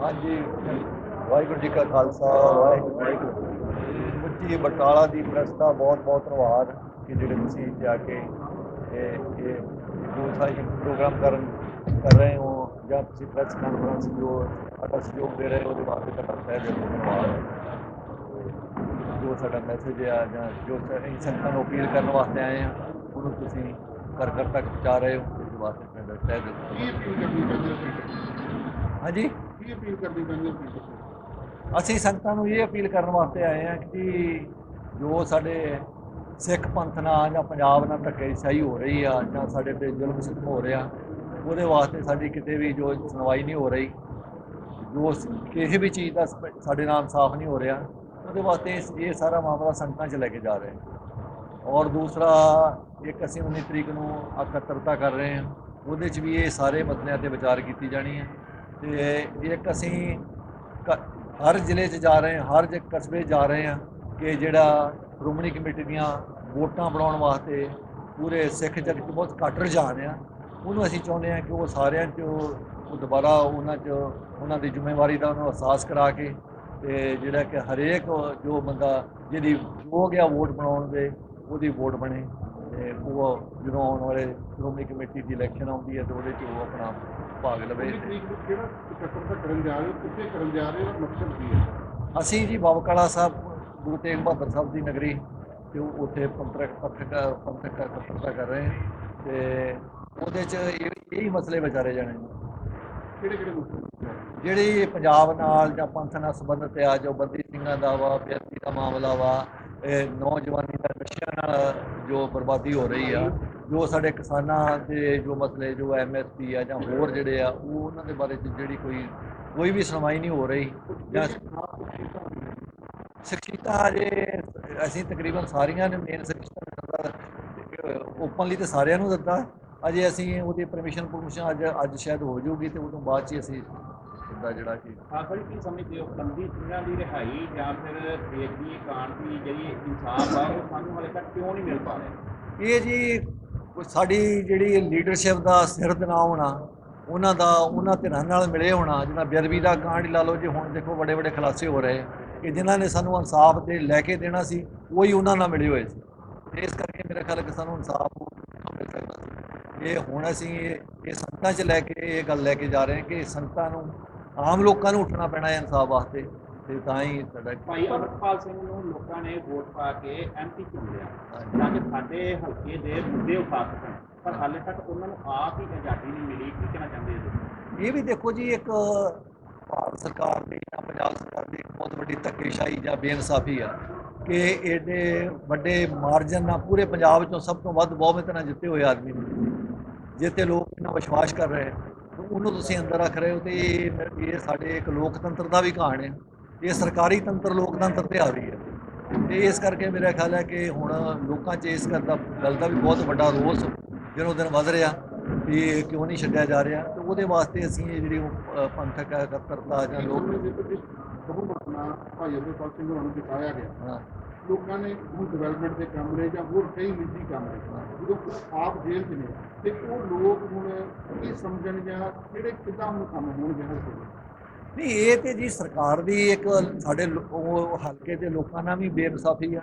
ਹਾਂਜੀ। ਵਾਹਿਗੁਰੂ ਜੀ ਕਾ ਖਾਲਸਾ, ਵਾਹਿਗੁਰੂ ਜੀ ਬਟਾਲਾ ਦੀ ਪ੍ਰੈਸ ਦਾ ਬਹੁਤ ਬਹੁਤ ਧੰਨਵਾਦ ਕਿ ਜਿਹੜੇ ਤੁਸੀਂ ਜਾ ਕੇ ਇਹ ਇਹ ਜੋ ਸਾਈ ਪ੍ਰੋਗਰਾਮ ਕਰਨ, ਕਰ ਰਹੇ ਹੋ ਜਾਂ ਤੁਸੀਂ ਪ੍ਰੈਸ ਕਾਨਫਰੰਸ ਜੋ ਸਾਡਾ ਸਹਿਯੋਗ ਦੇ ਰਹੇ ਹੋ, ਉਹਦੇ ਵਾਸਤੇ ਤੁਹਾਡਾ ਤਹਿ ਦਿਲ ਧੰਨਵਾਦ ਜੋ ਸਾਡਾ ਮੈਸੇਜ ਆ ਜਾਂ ਜੋ ਅਸੀਂ ਸੰਗਤਾਂ ਨੂੰ ਅਪੀਲ ਕਰਨ ਵਾਸਤੇ ਆਏ ਆ ਉਹਨੂੰ ਤੁਸੀਂ ਘਰ ਘਰ ਤੱਕ ਪਹੁੰਚਾ ਰਹੇ ਹੋ। ਵਾਸਤੇ ਕੀ ਅਪੀਲ ਕਰਨੀ ਹੋ? ਹਾਂਜੀ ਕੀ ਅਪੀਲ ਕਰਨੀ ਚਾਹੁੰਦੇ ਹੋ ਤੁਸੀਂ? ਅਸੀਂ ਸੰਗਤਾਂ ਨੂੰ ਇਹ ਅਪੀਲ ਕਰਨ ਵਾਸਤੇ ਆਏ ਹਾਂ ਕਿ ਜੋ ਸਾਡੇ ਸਿੱਖ ਪੰਥ ਨਾਲ ਜਾਂ ਪੰਜਾਬ ਨਾਲ ਧੱਕੇਸ਼ਾਹੀ ਹੋ ਰਹੀ ਆ ਜਾਂ ਸਾਡੇ ਤੇ ਜ਼ੁਲਮ ਸਿੱਧਮ ਹੋ ਰਿਹਾ ਉਹਦੇ ਵਾਸਤੇ ਸਾਡੀ ਕਿਤੇ ਵੀ ਜੋ ਸੁਣਵਾਈ ਨਹੀਂ ਹੋ ਰਹੀ ਜੋ ਕਿਸੇ ਵੀ ਚੀਜ਼ ਦਾ ਸਾਡੇ ਨਾਲ ਇਨਸਾਫ ਨਹੀਂ ਹੋ ਰਿਹਾ ਉਹਦੇ ਵਾਸਤੇ ਇਹ ਸਾਰਾ ਮਾਮਲਾ ਸੰਗਤਾਂ 'ਚ ਲੈ ਕੇ ਜਾ ਰਹੇ ਹਾਂ ਔਰ ਦੂਸਰਾ, ਇੱਕ ਅਸੀਂ 19 ਤਰੀਕ ਨੂੰ ਇਕੱਤਰਤਾ ਕਰ ਰਹੇ ਹਾਂ। ਉਹਦੇ 'ਚ ਵੀ ਇਹ ਸਾਰੇ ਮਸਲਿਆਂ ਤੇ ਵਿਚਾਰ ਕੀਤੀ ਜਾਣੀ ਹੈ। ਤੇ ਇੱਕ ਅਸੀਂ ਕ- ਹਰ ਜ਼ਿਲ੍ਹੇ 'ਚ ਜਾ ਰਹੇ ਹਾਂ, ਹਰ ਜ ਕਸਬੇ ਜਾ ਰਹੇ ਹਾਂ ਕਿ ਜਿਹੜਾ ਸ਼੍ਰੋਮਣੀ ਕਮੇਟੀ ਦੀਆਂ ਵੋਟਾਂ ਬਣਾਉਣ ਵਾਸਤੇ ਪੂਰੇ ਸਿੱਖ ਜਗਤ 'ਚ ਬਹੁਤ ਘੱਟ ਰੁਝਾਨ ਆ। ਉਹਨੂੰ ਅਸੀਂ ਚਾਹੁੰਦੇ ਹਾਂ ਕਿ ਉਹ ਸਾਰਿਆਂ 'ਚ, ਉਹ ਦੁਬਾਰਾ ਉਹਨਾਂ 'ਚ, ਉਹਨਾਂ ਦੀ ਜ਼ਿੰਮੇਵਾਰੀ ਦਾ ਉਹਨਾਂ ਨੂੰ ਅਹਿਸਾਸ ਕਰਾ ਕੇ ਤੇ ਜਿਹੜਾ ਕਿ ਹਰੇਕ ਜੋ ਬੰਦਾ ਜਿਹਦੀ ਹੋ ਗਿਆ ਵੋਟ ਬਣਾਉਣ ਦੇ ਉਹਦੀ ਵੋਟ ਬਣੇ ਤੇ ਉਹ ਜਦੋਂ ਆਉਣ ਵਾਲੇ ਸ਼੍ਰੋਮਣੀ ਕਮੇਟੀ ਦੀ ਇਲੈਕਸ਼ਨ ਆਉਂਦੀ ਹੈ ਤੇ ਉਹਦੇ 'ਚ ਉਹ ਆਪਣਾ ਭਾਗ ਲਵੇ ਕਿਹੜਾ ਇਕੱਤਰਤਾ ਕਰਨ ਜਾ ਰਹੇ ਹੋ? ਕਿੱਥੇ ਕਰਨ ਜਾ ਰਹੇ ਹੋ? ਔਰ ਮਕਸਦ ਕੀ ਹੈ? ਅਸੀਂ ਜੀ ਬਾਬਕਾਲਾ ਸਾਹਿਬ ਗੁਰੂ ਤੇਗ ਬਹਾਦਰ ਸਾਹਿਬ ਦੀ ਨਗਰੀ ਤੇ ਉੱਥੇ ਪੰਥਕ ਪੰਥਕ ਪੰਥਕ ਇਕੱਤਰਤਾ ਕਰ ਰਹੇ ਹਾਂ ਤੇ ਉਹਦੇ 'ਚ ਇਹ ਇਹੀ ਮਸਲੇ ਵਿਚਾਰੇ ਜਾਣੇ ਕਿਹੜੇ ਕਿਹੜੇ ਮੁੱਦੇ ਜਿਹੜੀ ਪੰਜਾਬ ਨਾਲ ਜਾਂ ਪੰਥ ਨਾਲ ਸੰਬੰਧਿਤ ਆ ਜੋ ਬੰਦੀ ਸਿੰਘਾਂ ਦਾ ਵਾ ਬੇਅਦਬੀ ਦਾ ਮਾਮਲਾ ਵਾ ਇਹ ਨੌਜਵਾਨੀ ਦਾ ਨਸ਼ਿਆਂ ਨਾਲ ਜੋ ਬਰਬਾਦੀ ਹੋ ਰਹੀ ਆ ਜੋ ਸਾਡੇ ਕਿਸਾਨਾਂ ਦੇ ਜੋ ਮਸਲੇ ਜੋ ਐਮਐਸਪੀ ਆ ਜਾਂ ਹੋਰ ਜਿਹੜੇ ਆ ਉਹ ਉਹਨਾਂ ਦੇ ਬਾਰੇ ਜਿਹੜੀ ਕੋਈ ਕੋਈ ਵੀ ਸੁਣਵਾਈ ਨਹੀਂ ਹੋ ਰਹੀ ਜਾਂ ਸਿੱਖਿਤਾ ਜੇ ਅਸੀਂ ਤਕਰੀਬਨ ਸਾਰੀਆਂ ਨੇ ਮੇਨ ਸਿੱਖਿਤਾ ਓਪਨਲੀ ਤੇ ਸਾਰਿਆਂ ਨੂੰ ਦਿੱਤਾ। ਅਜੇ ਅਸੀਂ ਉਹਦੀ ਪਰਮਿਸ਼ਨ ਪਰਮਿਸ਼ਨ ਅੱਜ ਅੱਜ ਸ਼ਾਇਦ ਹੋ ਜਾਊਗੀ ਤੇ ਉਦੋਂ ਬਾਅਦ ਚ ਅਸੀਂ ਉਹਦਾ ਜਿਹੜਾ ਕਿ? ਆਖਰ ਕੀ ਸਮਝਦੇ ਹੋ ਬੰਦੀ ਸਿੰਘਾਂ ਦੀ ਰਿਹਾਈ ਜਾਂ ਫਿਰ ਬੇਦੀ ਕਾਂਡ ਦੀ ਜਿਹੜੀ ਇਨਸਾਫ ਆ ਉਹ ਸਾਨੂੰ ਹਾਲੇ ਤੱਕ ਕਿਉਂ ਨਹੀਂ ਮਿਲ ਪਾ ਰਿਹਾ? ਇਹ ਜੀ ਕੋਈ ਸਾਡੀ ਜਿਹੜੀ ਲੀਡਰਸ਼ਿਪ ਦਾ ਸਿਰ ਨਾ ਹੋਣਾ ਉਹਨਾਂ ਦਾ ਉਹਨਾਂ ਧਿਰਾਂ ਨਾਲ ਮਿਲੇ ਹੋਣਾ ਜਿਵੇਂ ਬੇਅਦਬੀ ਦਾ ਕਾਂਡ ਲਾ ਲਓ ਜੇ ਹੁਣ ਦੇਖੋ ਵੱਡੇ ਵੱਡੇ ਖਲਾਸੇ ਹੋ ਰਹੇ ਕਿ ਜਿਨ੍ਹਾਂ ਨੇ ਸਾਨੂੰ ਇਨਸਾਫ ਦੇ ਲੈ ਕੇ ਦੇਣਾ ਸੀ ਉਹੀ ਉਹਨਾਂ ਨਾਲ ਮਿਲੇ ਹੋਏ ਸੀ। ਤੇ ਇਸ ਕਰਕੇ ਮੇਰੇ ਖਿਆਲ ਹੈ ਕਿ ਸਾਨੂੰ ਇਨਸਾਫ ਮਿਲ ਸਕਦਾ ਸੀ। ਇਹ ਹੁਣ ਅਸੀਂ ਇਹ ਸੰਗਤਾਂ 'ਚ ਲੈ ਕੇ ਇਹ ਗੱਲ ਲੈ ਕੇ ਜਾ ਰਹੇ ਹਾਂ ਕਿ ਸੰਗਤਾਂ ਨੂੰ ਆਮ ਲੋਕਾਂ ਨੂੰ ਉੱਠਣਾ ਪੈਣਾ ਹੈ ਇਨਸਾਫ ਵਾਸਤੇ ਤੇ ਤਾਂ ਹੀ ਸਾਡਾ ਭਾਈ ਅਮਰਪਾਲ ਸਿੰਘ ਨੂੰ ਲੋਕਾਂ ਨੇ ਵੋਟ ਪਾ ਕੇ ਐਮਪੀ ਚੁਣ ਲਿਆ ਤਾਂ ਕਿ ਸਾਡੇ ਹਲਕੇ ਦੇ ਮੁੱਦੇ ਉਠਾ ਸਕਣ ਪਰ ਹਾਲੇ ਤੱਕ ਉਹਨਾਂ ਨੂੰ ਆਪ ਹੀ ਆਜ਼ਾਦੀ ਨਹੀਂ ਮਿਲੀ ਕੀ ਕਹਿਣਾ ਚਾਹੁੰਦੇ? ਇਹ ਵੀ ਦੇਖੋ ਜੀ ਇੱਕ ਭਾਰਤ ਸਰਕਾਰ ਦੀ ਜਾਂ ਪੰਜਾਬ ਸਰਕਾਰ ਦੀ ਬਹੁਤ ਵੱਡੀ ਧੱਕੇਸ਼ਾਹੀ ਜਾਂ ਬੇਇਨਸਾਫੀ ਆ ਕਿ ਇਹਦੇ ਵੱਡੇ ਮਾਰਜਨ ਨਾਲ ਪੂਰੇ ਪੰਜਾਬ ਵਿੱਚੋਂ ਸਭ ਤੋਂ ਵੱਧ ਬਹੁਮਤ ਨਾਲ ਜਿੱਤੇ ਹੋਏ ਆਦਮੀ ਨੇ ਜਿੱਤੇ ਲੋਕ ਇਹਨਾਂ ਵਿਸ਼ਵਾਸ ਕਰ ਰਹੇ ਉਹਨੂੰ ਤੁਸੀਂ ਅੰਦਰ ਰੱਖ ਰਹੇ ਹੋ ਤੇ ਇਹ ਸਾਡੇ ਇੱਕ ਲੋਕਤੰਤਰ ਦਾ ਵੀ ਕਹਾਣ ਹੈ। ਇਹ ਸਰਕਾਰੀ ਤੰਤਰ ਲੋਕਤੰਤਰ ਤੇ ਆ ਰਹੀ ਹੈ। ਤੇ ਇਸ ਕਰਕੇ ਮੇਰਾ ਖਿਆਲ ਹੈ ਕਿ ਹੁਣ ਲੋਕਾਂ 'ਚ ਇਸ ਗੱਲ ਦਾ ਗੱਲ ਦਾ ਵੀ ਬਹੁਤ ਵੱਡਾ ਰੋਸ ਦਿਨੋਂ ਦਿਨ ਵੱਧ ਰਿਹਾ ਵੀ ਇਹ ਕਿਉਂ ਨਹੀਂ ਛੱਡਿਆ ਜਾ ਰਿਹਾ। ਤੇ ਉਹਦੇ ਵਾਸਤੇ ਅਸੀਂ ਇਹ ਜਿਹੜੀ ਪੰਥਕ ਇਕੱਤਰਤਾ ਜਾਂ ਲੋਕ ਬਹੁ ਮਤਨਾ ਭਾਈ ਅਮਰਪਾਲ ਸਿੰਘ ਨੂੰ ਗਿਆ। ਹਾਂ, ਲੋਕਾਂ ਨੇ ਹੁਣ ਡਿਵੈਲਪਮੈਂਟ ਦੇ ਕੰਮ ਜਾਂ ਹੋਰ ਕਈ ਨਿੱਜੀ ਕੰਮ ਨੇ, ਜਦੋਂ ਆਪ ਜੇਲ੍ਹ 'ਚ ਨੇ, ਤੇ ਉਹ ਲੋਕ ਹੁਣ ਕੀ ਸਮਝਣ ਜਾਂ ਕਿਹੜੇ ਕਿੱਦਾਂ ਹੁਣ ਕੰਮ ਹੋਣਗੇ ਹਰ ਕੋਈ? ਨਹੀਂ, ਇਹ ਤੇ ਜੀ ਸਰਕਾਰ ਦੀ ਇੱਕ ਸਾਡੇ ਹਲਕੇ ਦੇ ਲੋਕਾਂ ਨਾਲ ਵੀ ਬੇਇਨਸਾਫੀ ਆ।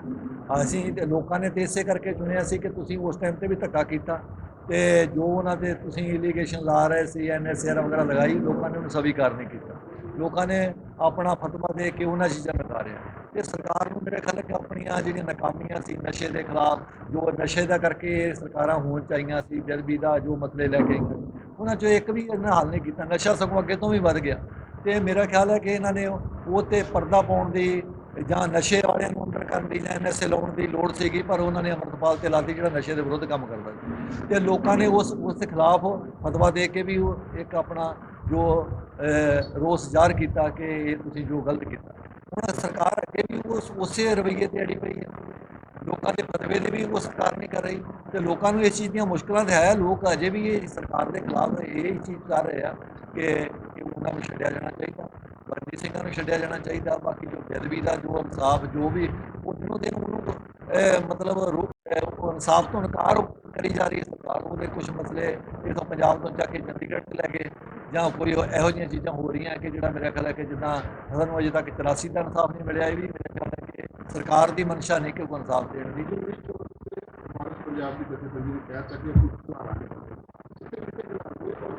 ਅਸੀਂ ਤੇ ਲੋਕਾਂ ਨੇ ਤੇ ਇਸੇ ਕਰਕੇ ਚੁਣਿਆ ਸੀ ਕਿ ਤੁਸੀਂ ਉਸ ਟਾਈਮ ਤੇ ਵੀ ਧੱਕਾ ਕੀਤਾ ਤੇ ਜੋ ਉਹਨਾਂ ਦੇ ਤੁਸੀਂ ਇਲੀਗੇਸ਼ਨ ਲਾ ਰਹੇ ਸੀ ਐਨਐਸਆਰ ਵਗੈਰਾ ਲਗਾਈ, ਲੋਕਾਂ ਨੇ ਉਹਨੂੰ ਸਵੀਕਾਰ ਨਹੀਂ ਕੀਤਾ। ਲੋਕਾਂ ਨੇ ਆਪਣਾ ਫਤਵਾ ਦੇ ਕੇ ਉਹਨਾਂ ਚੀਜ਼ਾਂ ਨਕਾਰਿਆ ਤੇ ਸਰਕਾਰ ਨੂੰ ਮੇਰੇ ਖਿਆਲ ਹੈ ਕਿ ਆਪਣੀਆਂ ਜਿਹੜੀਆਂ ਨਾਕਾਮੀਆਂ ਸੀ ਨਸ਼ੇ ਦੇ ਖਿਲਾਫ, ਜੋ ਨਸ਼ੇ ਦਾ ਕਰਕੇ ਸਰਕਾਰਾਂ ਹੋਣ ਚਾਹੀਆਂ ਸੀ ਜਲਬੀ ਦਾ ਜੋ ਮਸਲੇ ਲੈ ਕੇ ਉਹਨਾਂ ਚੋਂ ਇੱਕ ਵੀ ਇਹਨਾਂ ਹੱਲ ਨਹੀਂ ਕੀਤਾ। ਨਸ਼ਾ ਸਗੋਂ ਅੱਗੇ ਤੋਂ ਵੀ ਵੱਧ ਗਿਆ। ਤੇ ਮੇਰਾ ਖਿਆਲ ਹੈ ਕਿ ਇਹਨਾਂ ਨੇ ਉਹ ਤੇ ਪਰਦਾ ਪਾਉਣ ਦੀ ਜਾਂ ਨਸ਼ੇ ਵਾਲਿਆਂ ਨੂੰ ਅੰਦਰ ਕਰਨ ਦੀ ਜਾਂ ਐਨਐਸਏ ਲਾਉਣ ਦੀ ਲੋੜ ਸੀਗੀ, ਪਰ ਉਹਨਾਂ ਨੇ ਅਮਰਤਪਾਲ ਤੇ ਲਾਤੀ ਜਿਹੜਾ ਨਸ਼ੇ ਦੇ ਵਿਰੁੱਧ ਕੰਮ ਕਰਦਾ ਸੀ। ਤੇ ਲੋਕਾਂ ਨੇ ਉਸ ਉਸ ਦੇ ਖਿਲਾਫ ਫਤਵਾ ਦੇ ਕੇ ਵੀ ਉਹ ਇੱਕ ਆਪਣਾ ਜੋ ਰੋਸ ਜ਼ਾਹਰ ਕੀਤਾ ਕਿ ਇਹ ਤੁਸੀਂ ਜੋ ਗਲਤ ਕੀਤਾ। ਹੁਣ ਸਰਕਾਰ ਅੱਗੇ ਵੀ ਉਸ, ਉਸੇ ਰਵੱਈਏ ਤੇ ਅੜੀ ਪਈ ਹੈ। ਲੋਕਾਂ ਦੇ ਪਤਵੇ ਦੇ ਵੀ ਉਹ ਸਰਕਾਰ ਨਹੀਂ ਕਰ ਰਹੀ ਤੇ ਲੋਕਾਂ ਨੂੰ ਇਸ ਚੀਜ਼ ਦੀਆਂ ਮੁਸ਼ਕਲਾਂ ਤੇ ਹੈ। ਲੋਕ ਅਜੇ ਵੀ ਇਹ ਸਰਕਾਰ ਦੇ ਖਿਲਾਫ ਇਹ ਚੀਜ਼ ਕਰ ਰਹੇ ਆ ਕਿ ਉਹਨਾਂ ਨੂੰ ਛੱਡਿਆ ਜਾਣਾ ਚਾਹੀਦਾ। ਬੰਦੀ ਸਿੰਘਾਂ ਨੂੰ ਛੱਡਿਆ ਜਾਣਾ ਚਾਹੀਦਾ। ਬਾਕੀ ਜੋ ਬੇਅਦਬੀ ਦਾ, ਜੋ ਇਨਸਾਫ, ਜੋ ਵੀ, ਉਹ ਦਿਨੋਂ ਦਿਨ ਉਹਨੂੰ ਮਤਲਬ ਰੋ- ਉਹ ਇਨਸਾਫ ਤੋਂ ਇਨਕਾਰ ਕਰੀ ਜਾ ਰਹੀ ਹੈ ਸਰਕਾਰ ਉਹਦੇ ਕੁਝ ਮਸਲੇ ਇਥੋਂ ਪੰਜਾਬ ਤੋਂ ਜਾ ਕੇ ਚੰਡੀਗੜ੍ਹ ਚ ਲੈ ਗਏ ਜਾਂ ਕੋਈ ਇਹੋ ਜਿਹੀਆਂ ਚੀਜ਼ਾਂ ਹੋ ਰਹੀਆਂ ਕਿ ਜਿਹੜਾ ਮੇਰਾ ਖਿਆਲ ਹੈ ਕਿ ਜਿੱਦਾਂ ਸਾਨੂੰ ਅਜੇ ਤੱਕ 84 ਦਾ ਇਨਸਾਫ ਨਹੀਂ ਮਿਲਿਆ ਇਹ ਵੀ ਮੇਰੇ ਖਿਆਲ ਹੈ ਕਿ ਸਰਕਾਰ ਦੀ ਮਨਸ਼ਾ ਨਹੀਂ ਕਿ ਉਹ ਇਨਸਾਫ ਦੇਣ ਦੀ। ਪੰਜਾਬ ਦੀ ਜਥੇਬੰਦੀ ਨੇ ਕਹਿ ਅਸੀਂ ਸੁਧਾਰਾਂਗੇ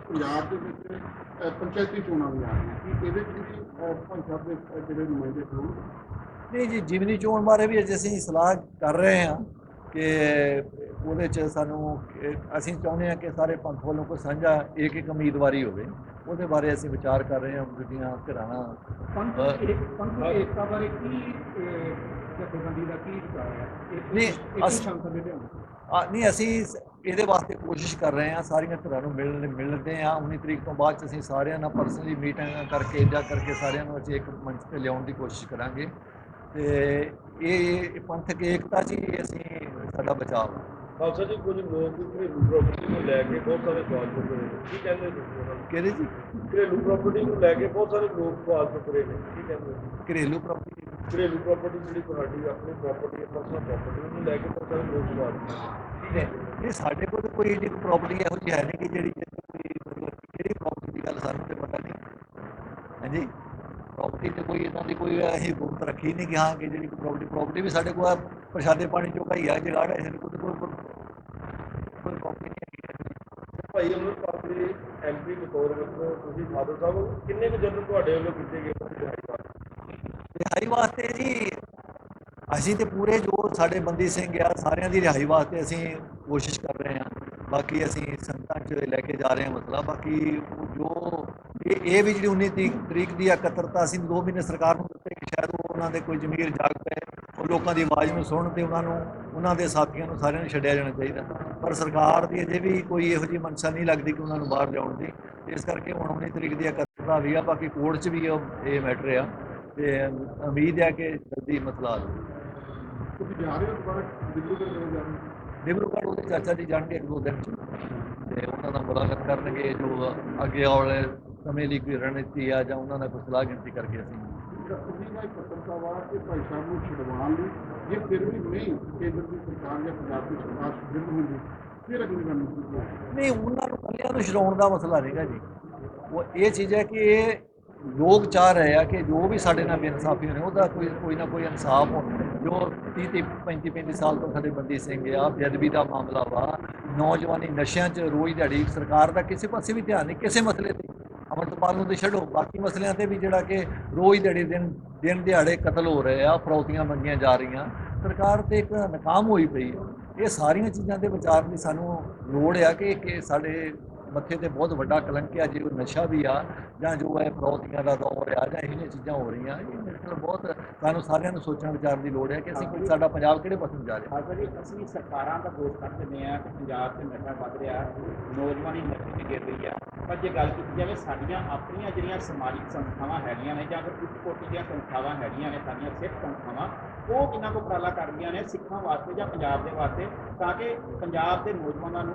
ਪੰਜਾਬ ਦੇ ਵਿੱਚ ਪੰਚਾਇਤੀ ਚੋਣਾਂ ਵੀ ਆ ਰਹੀਆਂ। ਕੀ ਇਹਦੇ ਵਿੱਚ ਪੰਜਾਬ ਦੇ ਜਿਹੜੇ ਨੁਮਾਇੰਦੇ ਹੋਣ ਨਹੀਂ ਜੀ ਜਿਮਨੀ ਚੋਣ ਬਾਰੇ ਵੀ ਅੱਜ ਅਸੀਂ ਸਲਾਹ ਕਰ ਰਹੇ ਹਾਂ ਕਿ ਉਹਦੇ ਚ ਸਾਨੂੰ ਅਸੀਂ ਚਾਹੁੰਦੇ ਹਾਂ ਕਿ ਸਾਰੇ ਪੰਥ ਵੱਲੋਂ ਕੋਈ ਸਾਂਝਾ ਇੱਕ ਇੱਕ ਉਮੀਦਵਾਰੀ ਹੋਵੇ ਉਹਦੇ ਬਾਰੇ ਅਸੀਂ ਵਿਚਾਰ ਕਰ ਰਹੇ ਹਾਂ ਧਿਰਾਂ ਨਾਲ ਪੰਥ ਇੱਕ ਪੰਥ ਏਕਤਾ ਬਾਰੇ ਕੀ ਜਥੇਬੰਦੀ ਦਾ ਕੀ ਵਿਚਾਰ ਹੈ? ਨਹੀਂ, ਅਸ- ਸੰਸਦ ਦੇ ਆ ਨਹੀਂ ਅਸੀਂ ਇਹਦੇ ਵਾਸਤੇ ਕੋਸ਼ਿਸ਼ ਕਰ ਰਹੇ ਹਾਂ ਸਾਰੀਆਂ ਧਿਰਾਂ ਨੂੰ ਮਿਲਣ ਮਿਲਦੇ ਹਾਂ। 19 ਤਰੀਕ ਤੋਂ ਬਾਅਦ ਅਸੀਂ ਸਾਰਿਆਂ ਨਾਲ ਪਰਸਨਲੀ ਮੀਟਿੰਗਾਂ ਕਰਕੇ ਜਾ ਕਰਕੇ ਸਾਰਿਆਂ ਨੂੰ ਅਸੀਂ ਇੱਕ ਮੰਚ ਤੇ ਲਿਆਉਣ ਦੀ ਕੋਸ਼ਿਸ਼ ਕਰਾਂਗੇ। ਤੇ ਇਹ ਪੰਥਕ ਏਕਤਾ ਜੀ ਅਸੀਂ ਸਾਡਾ ਬਚਾਅ। ਖਾਲਸਾ ਜੀ ਕੁਝ ਲੋਕ ਘਰੇਲੂ ਪ੍ਰਾਪਰਟੀ ਨੂੰ ਲੈ ਕੇ ਬਹੁਤ ਸਾਰੇ ਸਵਾਲ ਚੁੱਕ ਰਹੇ ਨੇ। ਕੀ ਕਹਿੰਦੇ ਤੁਸੀਂ ਉਹਨਾਂ ਨੂੰ? ਕਿਹਦੇ ਜੀ? ਘਰੇਲੂ ਪ੍ਰਾਪਰਟੀ ਨੂੰ ਲੈ ਕੇ ਬਹੁਤ ਸਾਰੇ ਲੋਕ ਸਵਾਲ ਚੁੱਕ ਰਹੇ ਨੇ। ਕੀ ਕਹਿੰਦੇ ਘਰੇਲੂ ਪ੍ਰਾਪਰਟੀ ਘਰੇਲੂ ਪ੍ਰਾਪਰਟੀ ਜਿਹੜੀ ਤੁਹਾਡੀ ਆਪਣੀ ਪ੍ਰਾਪਰਟੀ ਹੈ ਪਰਸਨਲ ਪ੍ਰਾਪਰਟੀ ਉਹਨੂੰ ਲੈ ਕੇ ਬਹੁਤ ਸਾਰੇ ਲੋਕ ਸਵਾਲ ਨੇ। ਠੀਕ ਹੈ ਇਹ ਸਾਡੇ ਕੋਲ ਕੋਈ ਜਿਹੜੀ ਪ੍ਰਾਪਰਟੀ ਇਹੋ ਜਿਹੀ ਹੈ ਨਹੀਂ ਕਿ ਜਿਹੜੀ ਕੋਈ ਕਿਹੜੀ ਪ੍ਰਾਪਰਟੀ ਦੀ ਗੱਲ ਸਾਨੂੰ ਤੇ ਪਤਾ ਨਹੀਂ। ਹਾਂਜੀ? ਪ੍ਰਾਪਰਟੀ ਤੇ ਕੋਈ ਇਦਾਂ ਦੀ ਕੋਈ ਅਸੀਂ ਗੁਪਤ ਰੱਖੀ ਨਹੀਂ ਕਿ ਹਾਂ ਕਿ ਜਿਹੜੀ ਪ੍ਰਾਪਰਟੀ ਪ੍ਰਾਪਰਟੀ ਵੀ ਸਾਡੇ ਕੋਲ ਪ੍ਰਸ਼ਾਦੇ ਪਾਣੀ ਚੋਂ ਹੀ ਆ ਜਗਾੜ ਹੈ ਸਾਡੇ ਕੋਲ ਤਾਂ ਕੋਈ ਕੋਈ ਪ੍ਰਾਪਰਟੀ ਨਹੀਂ ਹੈਗੀ ਭਾਈ ਅਮਰਪਾਲ ਦੇ ਐਮਪੀ ਦੇ ਤੌਰ ਤੁਸੀਂ ਫਾਦਰ ਸਾਹਿਬ ਕਿੰਨੇ ਕੁ ਜਨਮ ਤੁਹਾਡੇ ਵੱਲੋਂ ਕੀਤੇ ਗਏ ਰਿਹਾਈ ਵਾਸਤੇ? ਰਿਹਾਈ ਵਾਸਤੇ ਜੀ, ਅਸੀਂ ਤੇ ਪੂਰੇ ਜੋ ਸਾਡੇ ਬੰਦੀ ਸਿੰਘ ਆ, ਸਾਰਿਆਂ ਦੀ ਰਿਹਾਈ ਵਾਸਤੇ ਅਸੀਂ ਕੋਸ਼ਿਸ਼ ਕਰ ਰਹੇ ਹਾਂ। ਬਾਕੀ ਅਸੀਂ ਸੰਗਤਾਂ 'ਚ ਲੈ ਕੇ ਜਾ ਰਹੇ ਹਾਂ ਮਸਲਾ, ਬਾਕੀ ਜੋ ਇਹ ਵੀ ਜਿਹੜੀ 19 ਤਰੀਕ- ਤਰੀਕ ਦੀ ਇਕੱਤਰਤਾ ਅਸੀਂ 2 ਮਹੀਨੇ ਸਰਕਾਰ ਨੂੰ ਦਿੱਤੇ ਕਿ ਸ਼ਾਇਦ ਉਹਨਾਂ ਦੇ ਕੋਈ ਜ਼ਮੀਰ ਜਾਗ ਲੋਕਾਂ ਦੀ ਆਵਾਜ਼ ਨੂੰ ਸੁਣਨ ਤੇ ਉਹਨਾਂ ਨੂੰ ਉਹਨਾਂ ਦੇ ਸਾਥੀਆਂ ਨੂੰ ਸਾਰਿਆਂ ਨੂੰ ਛੱਡਿਆ ਜਾਣਾ ਚਾਹੀਦਾ। ਪਰ ਸਰਕਾਰ ਦੀ ਅਜੇ ਵੀ ਕੋਈ ਇਹੋ ਜਿਹੀ ਮਨਸ਼ਾ ਨਹੀਂ ਲੱਗਦੀ ਕਿ ਉਹਨਾਂ ਨੂੰ ਬਾਹਰ ਲਿਆਉਣ ਦੀ। ਇਸ ਕਰਕੇ ਹੁਣ 19 ਤਰੀਕ ਦੀ ਇਕੱਤਰਤਾ ਵੀ ਆ ਬਾਕੀ ਕੋਰਟ 'ਚ ਵੀ ਇਹ ਮੈਟਰ ਆ। ਤੇ ਉਮੀਦ ਹੈ ਕਿ ਜਲਦੀ ਮਸਲਾ ਹੱਲ ਤੁਸੀਂ ਜਾ ਰਹੇ ਹੋ ਦੁਬਾਰਾ ਡਿਬਰੂਗੜ੍ਹ ਉਹਦੇ ਚਾਚਾ ਜੀ ਜਾਣਗੇ ਇੱਕ ਦੋ ਦਿਨ ਚ। ਤੇ ਉਹਨਾਂ ਦਾ ਮੁਲਾਕਾਤ ਕਰਨਗੇ ਜੋ ਅੱਗੇ ਆਉਣ ਵਾਲੇ ਸਮੇਂ ਲਈ ਕੋਈ ਰਣਨੀਤੀ ਆ ਜਾਂ ਉਹਨਾਂ ਦਾ ਕੋਈ ਸਲਾਹ ਗਿਣਤੀ ਕਰਕੇ ਅਸੀਂ ਜਿਹੜਾ ਤੁਸੀਂ ਦਾ ਵਾ ਕਿ ਭਾਈ ਸਾਹਿਬ ਨੂੰ ਛਡਵਾਉਣ ਲਈ? ਜੇ ਫਿਰ ਵੀ ਨਹੀਂ, ਕੇਂਦਰ ਦੀ ਸਰਕਾਰ ਜਾਂ ਪੰਜਾਬ ਦੀ ਸਰਕਾਰ ਵਿਰੁੱਧ ਹੁੰਦੀ, ਫਿਰ ਅਗਲੀ ਰਣਨੀਤੀ ਨਹੀਂ ਉਹਨਾਂ ਨੂੰ ਕੱਲਿਆਂ ਨੂੰ ਛਡਾਉਣ ਦਾ ਮਸਲਾ ਨਹੀਂਗਾ ਜੀ। ਉਹ ਇਹ ਚੀਜ਼ ਹੈ ਕਿ ਇਹ ਲੋਕ ਚਾਹ ਰਹੇ ਆ ਕਿ ਜੋ ਵੀ ਸਾਡੇ ਨਾਲ ਬੇਇਨਸਾਫੀ ਹੋਣੀ ਉਹਦਾ ਕੋਈ ਕੋਈ ਨਾ ਕੋਈ ਇਨਸਾਫ ਹੋਣਾ ਜੋ 30 30 35 35 ਸਾਲ ਤੋਂ ਸਾਡੇ ਬੰਦੀ ਸਿੰਘ ਆ, ਬੇਅਦਬੀ ਦਾ ਮਾਮਲਾ ਵਾ, ਨੌਜਵਾਨੀ ਨਸ਼ਿਆਂ 'ਚ ਰੋਜ਼ ਦਿਹਾੜੀ ਸਰਕਾਰ ਦਾ ਕਿਸੇ ਪਾਸੇ ਵੀ ਧਿਆਨ ਨਹੀਂ, ਕਿਸੇ ਮਸਲੇ ਤੇ। ਅਮਰਤਪਾਲ ਨੂੰ ਤੇ ਛੱਡੋ। ਬਾਕੀ ਮਸਲਿਆਂ ਤੇ ਵੀ ਜਿਹੜਾ ਕਿ ਰੋਜ਼ ਦਿਹਾੜੇ ਦਿਨ ਦਿਨ ਦਿਹਾੜੇ ਕਤਲ ਹੋ ਰਹੇ ਆ, ਫਰੌਤੀਆਂ ਮੰਗੀਆਂ ਜਾ ਰਹੀਆਂ। ਸਰਕਾਰ ਤੇ ਇੱਕ ਨਕਾਮ ਹੋਈ ਪਈ। ਹੈ ਇਹ ਸਾਰੀਆਂ ਚੀਜ਼ਾਂ ਦੇ ਵਿਚਾਰ ਦੀ ਸਾਨੂੰ ਲੋੜ ਆ ਕਿ ਕਿ ਸਾਡੇ ਮੱਥੇ ਤੇ ਬਹੁਤ ਵੱਡਾ ਕਲੰਕ ਆ ਜੇ ਕੋਈ ਨਸ਼ਾ ਵੀ ਆ ਜਾਂ ਜੋ ਹੈ ਫਰੌਤੀਆਂ ਦਾ ਦੌਰ ਆ ਜਾਂ ਇਹ ਚੀਜ਼ਾਂ ਹੋ ਰਹੀਆਂ ਇਹ ਮੇਰੇ ਖਿਆਲ ਬਹੁਤ ਸਾਨੂੰ ਸਾਰਿਆਂ ਨੂੰ ਸੋਚਣ ਵਿਚਾਰਨ ਦੀ ਲੋੜ ਹੈ ਕਿ ਅਸੀਂ ਸਾਡਾ ਪੰਜਾਬ ਕਿਹੜੇ ਪਾਸੇ ਜਾ ਰਿਹਾ? ਖਾਲਸਾ ਜੀ ਅਸੀਂ ਸਰਕਾਰਾਂ ਦਾ ਦੋਸ਼ ਕਰ ਦਿੰਦੇ ਆ ਕਿ ਪੰਜਾਬ 'ਚ ਨਸ਼ਾ ਵੱਧ ਰਿਹਾ ਨੌਜਵਾਨੀ ਨਸ਼ੇ 'ਚ ਗਿਰ ਰਹੀ ਆ। ਪਰ ਜੇ ਗੱਲ ਕੀਤੀ ਜਾਵੇ ਸਾਡੀਆਂ ਆਪਣੀਆਂ ਜਿਹੜੀਆਂ ਸਮਾਜਿਕ ਸੰਸਥਾਵਾਂ ਹੈਗੀਆਂ ਨੇ ਜਾਂ ਫਿਰ ਉੱਚ ਕੋਟੀ ਦੀਆਂ ਸੰਸਥਾਵਾਂ ਹੈਗੀਆਂ ਨੇ ਸਾਡੀਆਂ ਸਿੱਖ ਸੰਸਥਾਵਾਂ ਉਹ ਕਿੰਨਾ ਕੁ ਉਪਰਾਲਾ ਕਰਦੀਆਂ ਨੇ ਸਿੱਖਾਂ ਵਾਸਤੇ ਜਾਂ ਪੰਜਾਬ ਦੇ ਵਾਸਤੇ ਤਾਂ ਕਿ ਪੰਜਾਬ ਦੇ ਨੌਜਵਾਨਾਂ ਨੂੰ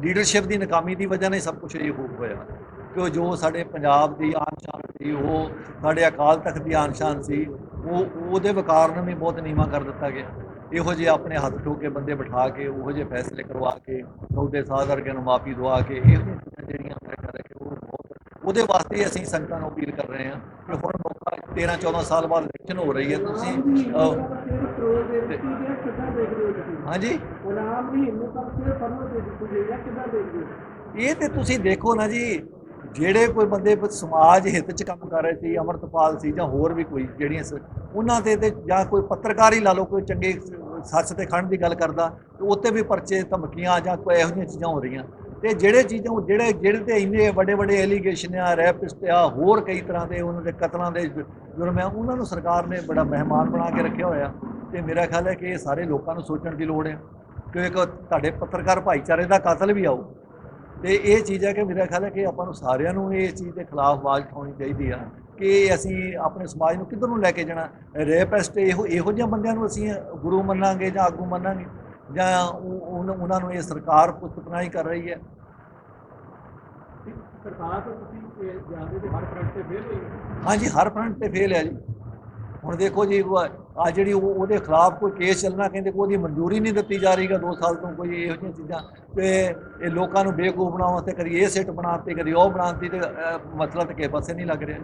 ਲੀਡਰਸ਼ਿਪ ਦੀ ਨਾਕਾਮੀ ਦੀ ਵਜ੍ਹਾ ਨਾਲ ਸਭ ਕੁਝ ਇਹ ਹੋ ਹੋਇਆ। ਕਿ ਜੋ ਸਾਡੇ ਪੰਜਾਬ ਦੀ ਆਨ ਸ਼ਾਨ ਸੀ ਉਹ ਸਾਡੇ ਅਕਾਲ ਤਖਤ ਦੀ ਆਨ ਸ਼ਾਨ ਸੀ ਉਹ ਉਹਦੇ ਵਕਾਰ ਨੂੰ ਵੀ ਬਹੁਤ ਨੀਵਾਂ ਕਰ ਦਿੱਤਾ ਗਿਆ। ਇਹੋ ਜਿਹੇ ਆਪਣੇ ਹੱਥ ਠੋਕ ਕੇ ਬੰਦੇ ਬਿਠਾ ਕੇ ਉਹੋ ਜਿਹੇ ਫੈਸਲੇ ਕਰਵਾ ਕੇ ਸੌਦੇ ਸਾਧ ਵਰਗੇ ਨੂੰ ਮਾਫੀ ਦਵਾ ਕੇ ਇਹੋ ਜਿਹੜੀਆਂ ਖਿਆਲ ਹੈ ਕਿ ਉਹ ਬਹੁਤ ਉਹਦੇ ਵਾਸਤੇ ਅਸੀਂ ਸੰਗਤਾਂ ਨੂੰ ਅਪੀਲ ਕਰ ਰਹੇ ਹਾਂ ਕਿ ਹੁਣ ਮੌਕਾ 13 14 ਸਾਲ ਬਾਅਦ ਇਲੈਕਸ਼ਨ ਹੋ ਰਹੀ ਹੈ ਤੁਸੀਂ। ਹਾਂਜੀ? ਗੁਲਾਮ ਵੀ ਹਿੰਦੂ ਤੱਕ ਤੇ ਪਰਮਤ ਦੇ ਦਿੱਤੀ ਗਈ ਹੈ ਕਿੱਦਾਂ ਦੇਖਦੇ ਇਹ ਤੇ ਤੁਸੀਂ ਦੇਖੋ ਨਾ ਜੀ, ਜਿਹੜੇ ਕੋਈ ਬੰਦੇ ਸਮਾਜ ਹਿੱਤ ਚ ਕੰਮ ਕਰ ਰਹੇ ਸੀ, ਅਮਰਤਪਾਲ ਸੀ ਜਾਂ ਹੋਰ ਵੀ ਕੋਈ ਜਿਹੜੀਆਂ ਉਹਨਾਂ ਤੇ ਤੇ ਜਾਂ ਕੋਈ ਪੱਤਰਕਾਰ ਹੀ ਲਾ ਲਓ, ਕੋਈ ਚੰਗੇ ਸੱਚ ਤੇ ਖੰਡ ਦੀ ਗੱਲ ਕਰਦਾ, ਤੇ ਉੱਤੇ ਵੀ ਪਰਚੇ ਧਮਕੀਆਂ ਜਾਂ ਕੋਈ ਇਹੋ ਜਿਹੀਆਂ ਚੀਜ਼ਾਂ ਹੋ ਰਹੀਆਂ। ਤੇ ਜਿਹੜੇ ਚੀਜ਼ਾਂ ਜਿਹੜੇ ਜਿਹੜੇ ਤੇ ਇੰਨੇ ਵੱਡੇ ਵੱਡੇ ਐਲੀਗੇਸ਼ਨ ਆ ਰੈਪਿਸਟ ਆ, ਹੋਰ ਕਈ ਤਰ੍ਹਾਂ ਦੇ ਉਹਨਾਂ ਦੇ ਕਤਲਾਂ ਦੇ ਜੁਰਮ ਆ, ਉਹਨਾਂ ਨੂੰ ਸਰਕਾਰ ਨੇ ਬੜਾ ਮਹਿਮਾਨ ਬਣਾ ਕੇ ਰੱਖਿਆ ਹੋਇਆ। ਤੇ ਮੇਰਾ ਖਿਆਲ ਹੈ ਕਿ ਇਹ ਸਾਰੇ ਲੋਕਾਂ ਨੂੰ ਸੋਚਣ ਦੀ ਲੋੜ ਹੈ ਕਿ ਇੱਕ ਤੁਹਾਡੇ ਪੱਤਰਕਾਰ ਭਾਈਚਾਰੇ ਦਾ ਕਤਲ ਵੀ ਆਊ। ਤੇ ਇਹ ਚੀਜ਼ ਹੈ ਕਿ ਮੇਰਾ ਖਿਆਲ ਹੈ ਕਿ ਆਪਾਂ ਨੂੰ ਸਾਰਿਆਂ ਨੂੰ ਇਸ ਚੀਜ਼ ਦੇ ਖਿਲਾਫ ਆਵਾਜ਼ ਉਠਾਉਣੀ ਚਾਹੀਦੀ ਆ ਕਿ ਅਸੀਂ ਆਪਣੇ ਸਮਾਜ ਨੂੰ ਕਿੱਧਰ ਨੂੰ ਲੈ ਕੇ ਜਾਣਾ। ਰੇਪਿਸਟ ਇਹੋ ਇਹੋ ਜਿਹੇ ਬੰਦਿਆਂ ਨੂੰ ਅਸੀਂ ਗੁਰੂ ਮੰਨਾਂਗੇ ਜਾਂ ਆਗੂ ਮੰਨਾਂਗੇ ਜਾਂ ਉਹ- ਉਹਨਾਂ ਨੂੰ ਇਹ ਸਰਕਾਰ ਪੁੱਤਪਨਾਈ ਕਰ ਰਹੀ ਹੈ। ਸਰਕਾਰ ਤੋਂ ਤੁਸੀਂ ਇਹ ਜਾਣਦੇ ਹੋ ਹਰ ਫਰੰਟ ਤੇ ਫੇਲ ਹੋਈ ਹਾਂਜੀ ਹਰ ਫਰੰਟ ਤੇ ਫੇਲ ਹੈ ਜੀ। ਹੁਣ ਦੇਖੋ ਜੀ ਆ ਜਿਹੜੀ ਉਹ- ਉਹਦੇ ਖਿਲਾਫ ਕੋਈ ਕੇਸ ਚੱਲਣਾ ਕਹਿੰਦੇ ਕੋਈ ਉਹਦੀ ਮਨਜ਼ੂਰੀ ਨਹੀਂ ਦਿੱਤੀ ਜਾ ਰਹੀਗਾ 2 ਸਾਲ ਤੋਂ ਕੋਈ ਇਹੋ ਜਿਹੀਆਂ ਚੀਜ਼ਾਂ। ਤੇ ਇਹ ਲੋਕਾਂ ਨੂੰ ਬੇਵਕੂਫ ਬਣਾਉਣ ਵਾਸਤੇ ਕਦੀ ਇਹ ਸਿੱਟ ਬਣਾਤੀ ਕਦੀ ਉਹ ਬਣਾਤੀ ਤੇ ਅਹ, ਮਸਲਾ ਤੇ ਪਾਸੇ ਨਹੀਂ ਲੱਗ ਰਿਹਾ।